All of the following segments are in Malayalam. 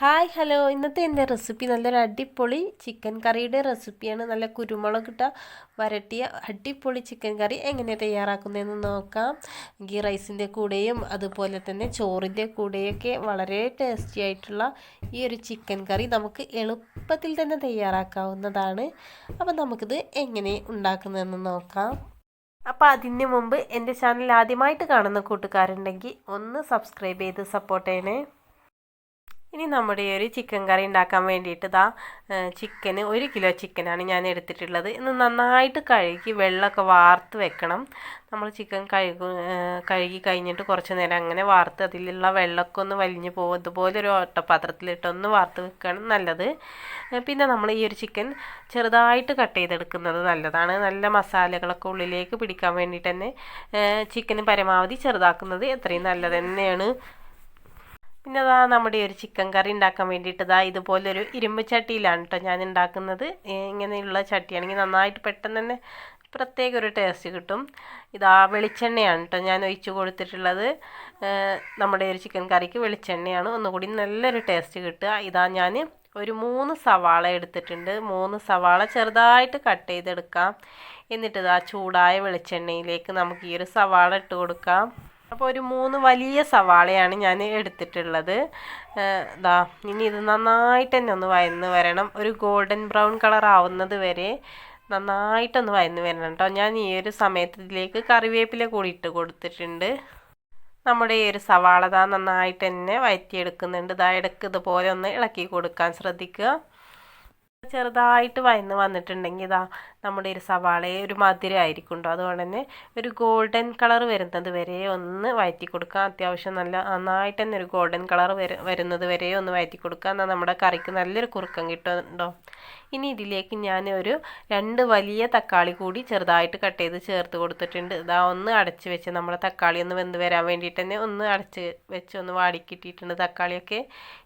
Hi hello. ഇന്നത്തെ എന്റെ റെസിപ്പി നല്ലൊരു അടിപൊളി ചിക്കൻ കറിയുടെ റെസിപ്പിയാണ്. നല്ല കുരുമുളക് ഇട്ട വരട്ടിയ അടിപൊളി ചിക്കൻ കറി എങ്ങനെ തയ്യാറാക്കുന്നതെന്ന് നോക്കാം. ഗീ റൈസിന്റെ കൂടെയും അതുപോലെ തന്നെ ചോറിന്റെ കൂടെയൊക്കെ വളരെ ടേസ്റ്റി ആയിട്ടുള്ള ഈ ഒരു ചിക്കൻ കറി നമുക്ക് എളുപ്പത്തിൽ തന്നെ തയ്യാറാക്കാവുന്നതാണ്. അപ്പോൾ നമുക്കിത് എങ്ങനെ ഉണ്ടാക്കുന്നതെന്ന് നോക്കാം. അപ്പോൾ അതിന് മുമ്പ് എന്റെ ചാനൽ ആദ്യമായിട്ട് കാണുന്ന കൂട്ടുകാരുണ്ടെങ്കിൽ ഒന്ന് സബ്സ്ക്രൈബ് ചെയ്ത് സപ്പോർട്ട് ചെയ്യണേ. ഇനി നമ്മുടെ ഒരു ചിക്കൻ കറി ഉണ്ടാക്കാൻ വേണ്ടിയിട്ട് ഇതാ ചിക്കന് ഒരു കിലോ ചിക്കനാണ് ഞാൻ എടുത്തിട്ടുള്ളത്. ഇന്ന് നന്നായിട്ട് കഴുകി വെള്ളമൊക്കെ വാർത്ത് വെക്കണം. നമ്മൾ ചിക്കൻ കഴുകു കഴുകി കഴിഞ്ഞിട്ട് കുറച്ച് നേരം അങ്ങനെ വാർത്ത് അതിലുള്ള വെള്ളമൊക്കെ ഒന്ന് വലിഞ്ഞു പോകും. ഇതുപോലെ ഒരു ഓട്ടപാത്രത്തിലിട്ടൊന്ന് വാർത്ത് വെക്കുകയാണ് നല്ലത്. പിന്നെ നമ്മൾ ഈ ഒരു ചിക്കൻ ചെറുതായിട്ട് കട്ട് ചെയ്തെടുക്കുന്നത് നല്ലതാണ്. നല്ല മസാലകളൊക്കെ ഉള്ളിലേക്ക് പിടിക്കാൻ വേണ്ടിയിട്ട് തന്നെ ചിക്കന് പരമാവധി ചെറുതാക്കുന്നത് എത്രയും നല്ലത് തന്നെയാണ്. പിന്നെ അതാ നമ്മുടെ ഒരു ചിക്കൻ കറി ഉണ്ടാക്കാൻ വേണ്ടിയിട്ട് ഇതാ ഇതുപോലൊരു ഇരുമ്പ് ചട്ടിയിലാണ് കേട്ടോ ഞാൻ ഉണ്ടാക്കുന്നത്. ഇങ്ങനെയുള്ള ചട്ടിയാണെങ്കിൽ നന്നായിട്ട് പെട്ടെന്ന് തന്നെ പ്രത്യേക ഒരു ടേസ്റ്റ് കിട്ടും. ഇതാ വെളിച്ചെണ്ണയാണ് കേട്ടോ ഞാൻ ഒഴിച്ച് കൊടുത്തിട്ടുള്ളത്. നമ്മുടെ ഒരു ചിക്കൻ കറിക്ക് വെളിച്ചെണ്ണയാണ്. ഒന്നുകൂടി നല്ലൊരു ടേസ്റ്റ് കിട്ടുക. ഇതാ ഞാൻ ഒരു മൂന്ന് സവാള എടുത്തിട്ടുണ്ട്. മൂന്ന് സവാള ചെറുതായിട്ട് കട്ട് ചെയ്തെടുക്കാം. എന്നിട്ട് ഇതാ ചൂടായ വെളിച്ചെണ്ണയിലേക്ക് നമുക്ക് ഈ ഒരു സവാള ഇട്ട് കൊടുക്കാം. അപ്പോൾ ഒരു മൂന്ന് വലിയ സവാളയാണ് ഞാൻ എടുത്തിട്ടുള്ളത്. ദാ ഇനി ഇത് നന്നായിട്ട് തന്നെ ഒന്ന് വയന്ന് വരണം. ഒരു ഗോൾഡൻ ബ്രൗൺ കളർ ആവുന്നത് വരെ നന്നായിട്ടൊന്ന് വയന്ന് വരണം കേട്ടോ ഞാൻ ഈ ഒരു സമയത്ത് ഇതിലേക്ക് കറിവേപ്പില കൂടി ഇട്ട് കൊടുത്തിട്ടുണ്ട്. നമ്മുടെ ഈ ഒരു സവാള നന്നായിട്ട് തന്നെ വയറ്റിയെടുക്കുന്നുണ്ട്. ഇതാ ഇടയ്ക്ക് ഇതുപോലെ ഒന്ന് ഇളക്കി കൊടുക്കാൻ ശ്രദ്ധിക്കുക. ചെറുതായിട്ട് വയന്ന് വന്നിട്ടുണ്ടെങ്കിൽ ഇതാ നമ്മുടെ ഒരു സവാള ഒരു മധുരമായിരിക്കും കേട്ടോ അതുകൊണ്ട് തന്നെ ഒരു ഗോൾഡൻ കളർ വരുന്നത് വരെ ഒന്ന് വയറ്റി കൊടുക്കാം അത്യാവശ്യം നല്ല നന്നായിട്ട് തന്നെ ഒരു ഗോൾഡൻ കളർ വര വരുന്നത് വരെ ഒന്ന് വയറ്റി കൊടുക്കുക. എന്നാൽ നമ്മുടെ കറിക്ക് നല്ലൊരു കുറുക്കം കിട്ടുന്നുണ്ടോ? ഇനി ഇതിലേക്ക് ഞാൻ ഒരു രണ്ട് വലിയ തക്കാളി കൂടി ചെറുതായിട്ട് കട്ട് ചെയ്ത് ചേർത്ത് കൊടുത്തിട്ടുണ്ട്. ഇതാ ഒന്ന് അടച്ച് വെച്ച് നമ്മുടെ തക്കാളി ഒന്ന് വെന്ത് വരാൻ വേണ്ടിയിട്ട് തന്നെ ഒന്ന് അടച്ച് വെച്ച് ഒന്ന് വാടിക്കിട്ടിയിട്ടുണ്ട് തക്കാളിയൊക്കെ.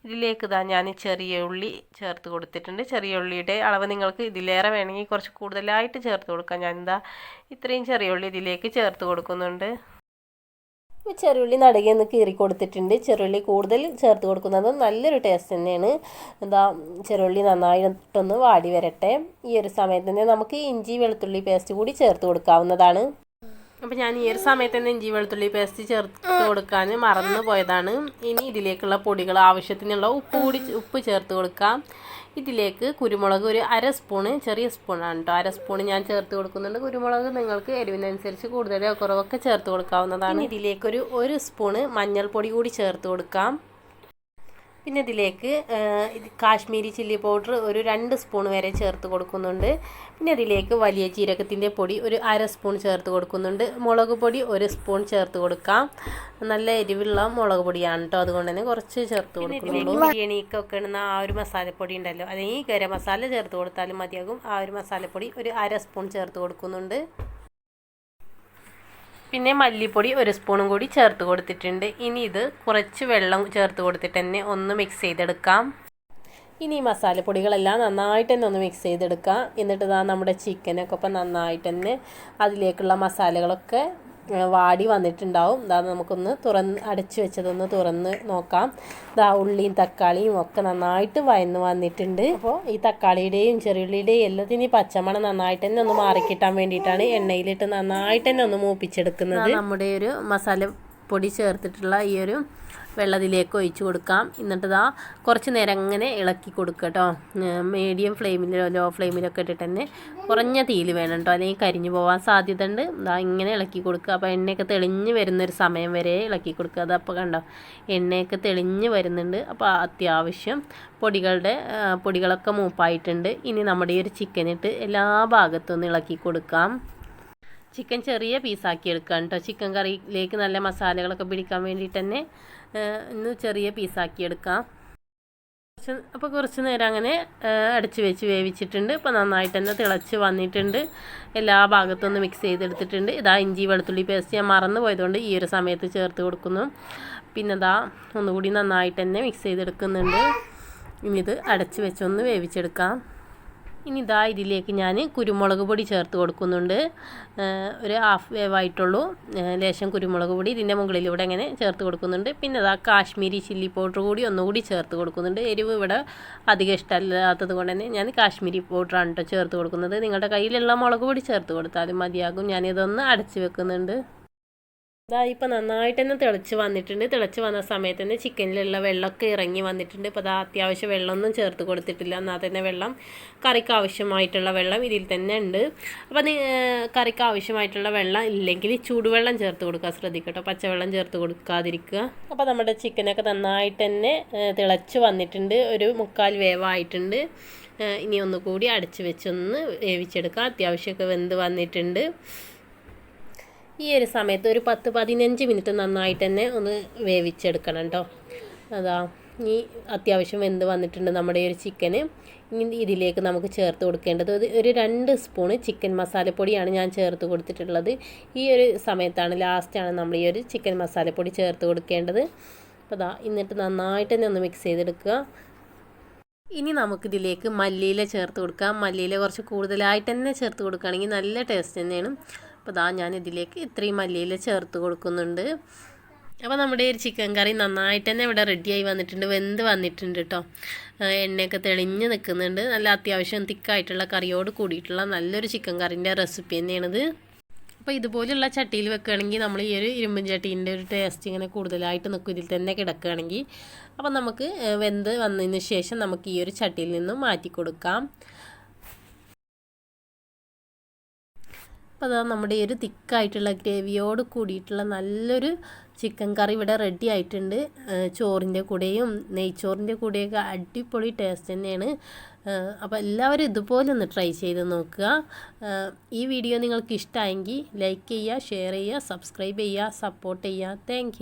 ഇതിലേക്ക് ഇതാ ഞാൻ ചെറിയ ഉള്ളി ചേർത്ത് കൊടുത്തിട്ടുണ്ട്. ചെറിയ ഉള്ളിയുടെ അളവ് നിങ്ങൾക്ക് ഇതിലേറെ വേണമെങ്കിൽ കുറച്ച് കൂടുതലായിട്ട് ചേർത്ത് കൊടുക്കാം. ഞാൻ എന്താ ഇത്രയും ചെറിയുള്ളി ഇതിലേക്ക് ചേർത്ത് കൊടുക്കുന്നുണ്ട്. ചെറുള്ളി നടുകയൊന്ന് കീറി കൊടുത്തിട്ടുണ്ട്. ചെറുള്ളി കൂടുതൽ ചേർത്ത് കൊടുക്കുന്നത് നല്ലൊരു ടേസ്റ്റ് തന്നെയാണ്. എന്താ ചെറുള്ളി നന്നായിട്ടൊന്ന് വാടി വരട്ടെ. ഈ ഒരു സമയത്ത് തന്നെ നമുക്ക് ഇഞ്ചി വെളുത്തുള്ളി പേസ്റ്റ് കൂടി ചേർത്ത് കൊടുക്കാവുന്നതാണ്. അപ്പോൾ ഞാൻ ഈ ഒരു സമയത്ത് തന്നെ ഇഞ്ചി വെളുത്തുള്ളി പേസ്റ്റ് ചേർത്ത് കൊടുക്കാൻ മറന്നു പോയതാണ് ഇനി ഇതിലേക്കുള്ള പൊടികൾ ആവശ്യത്തിനുള്ള ഉപ്പ് കൂടി ഉപ്പ് ചേർത്ത് കൊടുക്കാം. ഇതിലേക്ക് കുരുമുളക് ഒരു അര സ്പൂണ് ചെറിയ സ്പൂണാണ് കേട്ടോ അര സ്പൂൺ ഞാൻ ചേർത്ത് കൊടുക്കുന്നുണ്ട്. കുരുമുളക് നിങ്ങൾക്ക് എരിവിനനുസരിച്ച് കൂടുതലോ കുറവൊക്കെ ചേർത്ത് കൊടുക്കാവുന്നതാണ്. ഇതിലേക്കൊരു ഒരു സ്പൂണ് മഞ്ഞൾപ്പൊടി കൂടി ചേർത്ത് കൊടുക്കാം. പിന്നെ ഇതിലേക്ക് കാശ്മീരി ചില്ലി പൗഡർ ഒരു രണ്ട് സ്പൂൺ വരെ ചേർത്ത് കൊടുക്കുന്നുണ്ട്. പിന്നെ ഇതിലേക്ക് വലിയ ജീരകത്തിന്റെ പൊടി ഒരു അര സ്പൂൺ ചേർത്ത് കൊടുക്കുന്നുണ്ട്. മുളക് പൊടി ഒരു സ്പൂൺ ചേർത്ത് കൊടുക്കാം. നല്ല എരിവുള്ള മുളക് പൊടിയാണ് കേട്ടോ അതുകൊണ്ട് തന്നെ കുറച്ച് ചേർത്ത് കൊടുക്കുന്നുള്ളൂ. ബിരിയാണിക്കൊക്കെ ഇടുന്ന ആ ഒരു മസാലപ്പൊടി ഉണ്ടല്ലോ. അല്ലെങ്കിൽ ഗരം മസാല ചേർത്ത് കൊടുത്താലും മതിയാകും. ആ ഒരു മസാലപ്പൊടി ഒരു അര സ്പൂൺ ചേർത്ത് കൊടുക്കുന്നുണ്ട്. പിന്നെ മല്ലിപ്പൊടി ഒരു സ്പൂണും കൂടി ചേർത്ത് കൊടുത്തിട്ടുണ്ട്. ഇനി ഇത് കുറച്ച് വെള്ളം ചേർത്ത് കൊടുത്തിട്ട് തന്നെ ഒന്ന് മിക്സ് ചെയ്തെടുക്കാം. ഇനി ഈ മസാലപ്പൊടികളെല്ലാം നന്നായിട്ട് തന്നെ ഒന്ന് മിക്സ് ചെയ്തെടുക്കാം. എന്നിട്ട് ഇതാ നമ്മുടെ ചിക്കനൊക്കെ ഇപ്പം നന്നായിട്ട് തന്നെ അതിലേക്കുള്ള മസാലകളൊക്കെ വാടി വന്നിട്ടുണ്ടാവും. ഇതാ നമുക്കൊന്ന് തുറന്ന് അടച്ചു വെച്ചതൊന്ന് തുറന്ന് നോക്കാം. ഇതാ ഉള്ളിയും തക്കാളിയും ഒക്കെ നന്നായിട്ട് വയന്ന് വന്നിട്ടുണ്ട്. അപ്പോൾ ഈ തക്കാളിയുടെയും ചെറിയുള്ളിയുടെയും എല്ലാത്തിനും പച്ചമണം നന്നായിട്ട് തന്നെ ഒന്ന് മാറിക്കിട്ടാൻ വേണ്ടിയിട്ടാണ് എണ്ണയിലിട്ട് നന്നായിട്ട് തന്നെ ഒന്ന് മൂപ്പിച്ചെടുക്കുന്നത്. നമ്മുടെ ഒരു മസാല പൊടി ചേർത്തിട്ടുള്ള ഈ ഒരു വെള്ളത്തിലേക്ക് ഒഴിച്ച് കൊടുക്കാം. എന്നിട്ട് ഇതാ കുറച്ച് നേരം അങ്ങനെ ഇളക്കി കൊടുക്കുക കേട്ടോ മീഡിയം ഫ്ലെയിമിലോ ലോ ഫ്ലെയിമിലൊക്കെ ഇട്ടിട്ട് തന്നെ കുറഞ്ഞ തീയിൽ വേണം കേട്ടോ അല്ലെങ്കിൽ കരിഞ്ഞു പോകാൻ സാധ്യത ഉണ്ട് ഇതാ ഇങ്ങനെ ഇളക്കി കൊടുക്കുക. അപ്പോൾ എണ്ണയൊക്കെ തെളിഞ്ഞ് വരുന്നൊരു സമയം വരെ ഇളക്കി കൊടുക്കുക. അതപ്പോൾ കണ്ടോ എണ്ണയൊക്കെ തെളിഞ്ഞ് വരുന്നുണ്ട്. അപ്പോൾ അത്യാവശ്യം പൊടികളുടെ പൊടികളൊക്കെ മൂപ്പായിട്ടുണ്ട്. ഇനി നമ്മുടെ ഈ ഒരു ചിക്കനിട്ട് എല്ലാ ഭാഗത്തും ഒന്ന് ഇളക്കി കൊടുക്കാം. ചിക്കൻ ചെറിയ പീസാക്കി എടുക്കുക കേട്ടോ ചിക്കൻ കറിയിലേക്ക് നല്ല മസാലകളൊക്കെ പിടിക്കാൻ വേണ്ടിയിട്ട് തന്നെ ഇന്ന് ചെറിയ പീസാക്കി എടുക്കാം. കുറച്ച് അപ്പോൾ കുറച്ച് നേരം അങ്ങനെ അടച്ച് വെച്ച് വേവിച്ചിട്ടുണ്ട്. ഇപ്പോൾ നന്നായിട്ട് തന്നെ തിളച്ച് വന്നിട്ടുണ്ട്. എല്ലാ ഭാഗത്തും ഒന്ന് മിക്സ് ചെയ്തെടുത്തിട്ടുണ്ട്. ഇതാ ഇഞ്ചി വെളുത്തുള്ളി പേസ്റ്റ് ഞാൻ മറന്നു പോയതുകൊണ്ട് ഈ ഒരു സമയത്ത് ചേർത്ത് കൊടുക്കുന്നു. പിന്നെ ഇതാ ഒന്നുകൂടി നന്നായിട്ട് തന്നെ മിക്സ് ചെയ്തെടുക്കുന്നുണ്ട്. ഇനി ഇത് അടച്ച് വെച്ചൊന്ന് വേവിച്ചെടുക്കാം. ഇനി ഇതാ ഇതിലേക്ക് ഞാൻ കുരുമുളക് പൊടി ചേർത്ത് കൊടുക്കുന്നുണ്ട്. ഒരു ഹാഫ് വേവ് ആയിട്ടുള്ളൂ ലേശം കുരുമുളക് പൊടി ഇതിന്റെ മുകളിലൂടെ ഇങ്ങനെ ചേർത്ത് കൊടുക്കുന്നുണ്ട്. പിന്നെ ഇതാ കാശ്മീരി ചില്ലി പൗഡർ കൂടി ഒന്നുകൂടി ചേർത്ത് കൊടുക്കുന്നുണ്ട്. എരിവ് ഇവിടെ അധികം ഇഷ്ടമല്ലാത്തത് കൊണ്ട് തന്നെ ഞാൻ കാശ്മീരി പൗഡറാണ് കേട്ടോ ചേർത്ത് കൊടുക്കുന്നത്. നിങ്ങളുടെ കയ്യിലുള്ള മുളക് പൊടി ചേർത്ത് കൊടുത്താലും മതിയാകും. ഞാനിതൊന്ന് അടച്ച് വെക്കുന്നുണ്ട്. ഇതാ ഇപ്പം നന്നായിട്ട് തന്നെ തിളച്ച് വന്നിട്ടുണ്ട്. തിളച്ച് വന്ന സമയത്ത് തന്നെ ചിക്കനിലുള്ള വെള്ളമൊക്കെ ഇറങ്ങി വന്നിട്ടുണ്ട്. ഇപ്പോൾ അതാ അത്യാവശ്യം വെള്ളമൊന്നും ചേർത്ത് കൊടുത്തിട്ടില്ല. എന്നാൽ തന്നെ വെള്ളം കറിക്ക് ആവശ്യമായിട്ടുള്ള വെള്ളം ഇതിൽ തന്നെ ഉണ്ട്. അപ്പോൾ കറിക്ക് ആവശ്യമായിട്ടുള്ള വെള്ളം ഇല്ലെങ്കിൽ ചൂടുവെള്ളം ചേർത്ത് കൊടുക്കുക ശ്രദ്ധിക്കട്ടോ. പച്ചവെള്ളം ചേർത്ത് കൊടുക്കാതിരിക്കുക. അപ്പോൾ നമ്മുടെ ചിക്കനൊക്കെ നന്നായിട്ട് തന്നെ തിളച്ച് വന്നിട്ടുണ്ട്. ഒരു മുക്കാൽ വേവായിട്ടുണ്ട്. ഇനി ഒന്നുകൂടി അടച്ച് വെച്ചൊന്ന് വേവിച്ചെടുക്കുക അത്യാവശ്യമൊക്കെ വെന്ത് വന്നിട്ടുണ്ട്. ഈ ഒരു സമയത്ത് ഒരു പത്ത് പതിനഞ്ച് മിനിറ്റ് നന്നായിട്ട് തന്നെ ഒന്ന് വേവിച്ചെടുക്കണം കേട്ടോ അതാ ഈ അത്യാവശ്യം വെന്ത് വന്നിട്ടുണ്ട് നമ്മുടെ ഒരു ചിക്കന്. ഇനി ഇതിലേക്ക് നമുക്ക് ചേർത്ത് കൊടുക്കേണ്ടത് ഒരു രണ്ട് സ്പൂണ് ചിക്കൻ മസാലപ്പൊടിയാണ് ഞാൻ ചേർത്ത് കൊടുത്തിട്ടുള്ളത്. ഈ ഒരു സമയത്താണ് ലാസ്റ്റാണ് നമ്മൾ ഈ ഒരു ചിക്കൻ മസാലപ്പൊടി ചേർത്ത് കൊടുക്കേണ്ടത്. അപ്പോൾ അതാ എന്നിട്ട് നന്നായിട്ട് തന്നെ ഒന്ന് മിക്സ് ചെയ്തെടുക്കുക. ഇനി നമുക്കിതിലേക്ക് മല്ലിയില ചേർത്ത് കൊടുക്കാം. മല്ലിയില കുറച്ച് കൂടുതലായിട്ട് തന്നെ ചേർത്ത് കൊടുക്കുകയാണെങ്കിൽ നല്ല ടേസ്റ്റ് തന്നെയാണ്. അപ്പോൾ ഇതാ ഞാൻ ഇതിലേക്ക് ഇത്രയും മല്ലിയില ചേർത്ത് കൊടുക്കുന്നുണ്ട്. അപ്പോൾ നമ്മുടെ ഒരു ചിക്കൻ കറി നന്നായിട്ട് തന്നെ ഇവിടെ റെഡിയായി വന്നിട്ടുണ്ട്. വെന്ത് വന്നിട്ടുണ്ട് കേട്ടോ എണ്ണയൊക്കെ തെളിഞ്ഞ് നിൽക്കുന്നുണ്ട്. നല്ല അത്യാവശ്യം തിക്കായിട്ടുള്ള കറിയോട് കൂടിയിട്ടുള്ള നല്ലൊരു ചിക്കൻ കറിന്റെ റെസിപ്പി തന്നെയാണിത്. അപ്പോൾ ഇതുപോലെയുള്ള ചട്ടിയിൽ വെക്കുകയാണെങ്കിൽ നമ്മൾ ഈ ഒരു ഇരുമ്പൻ ചട്ടീന്റെ ഒരു ടേസ്റ്റ് ഇങ്ങനെ കൂടുതലായിട്ട് നിൽക്കും. ഇതിൽ തന്നെ കിടക്കുകയാണെങ്കിൽ അപ്പോൾ നമുക്ക് വെന്ത് വന്നതിന് ശേഷം നമുക്ക് ഈ ഒരു ചട്ടിയിൽ നിന്നും മാറ്റി കൊടുക്കാം അപ്പോൾ അതാ നമ്മുടെ ഒരു തിക്കായിട്ടുള്ള ഗ്രേവിയോട് കൂടിയിട്ടുള്ള നല്ലൊരു ചിക്കൻ കറി ഇവിടെ റെഡി ആയിട്ടുണ്ട്. ചോറിന്റെ കൂടെയും നെയ്ച്ചോറിന്റെ കൂടെയൊക്കെ അടിപൊളി ടേസ്റ്റ് തന്നെയാണ്. അപ്പോൾ എല്ലാവരും ഇതുപോലെ ഒന്ന് ട്രൈ ചെയ്ത് നോക്കുക. ഈ വീഡിയോ നിങ്ങൾക്ക് ഇഷ്ടമായെങ്കിൽ ലൈക്ക് ചെയ്യുക ഷെയർ ചെയ്യുക സബ്സ്ക്രൈബ് ചെയ്യുക സപ്പോർട്ട് ചെയ്യുക. താങ്ക്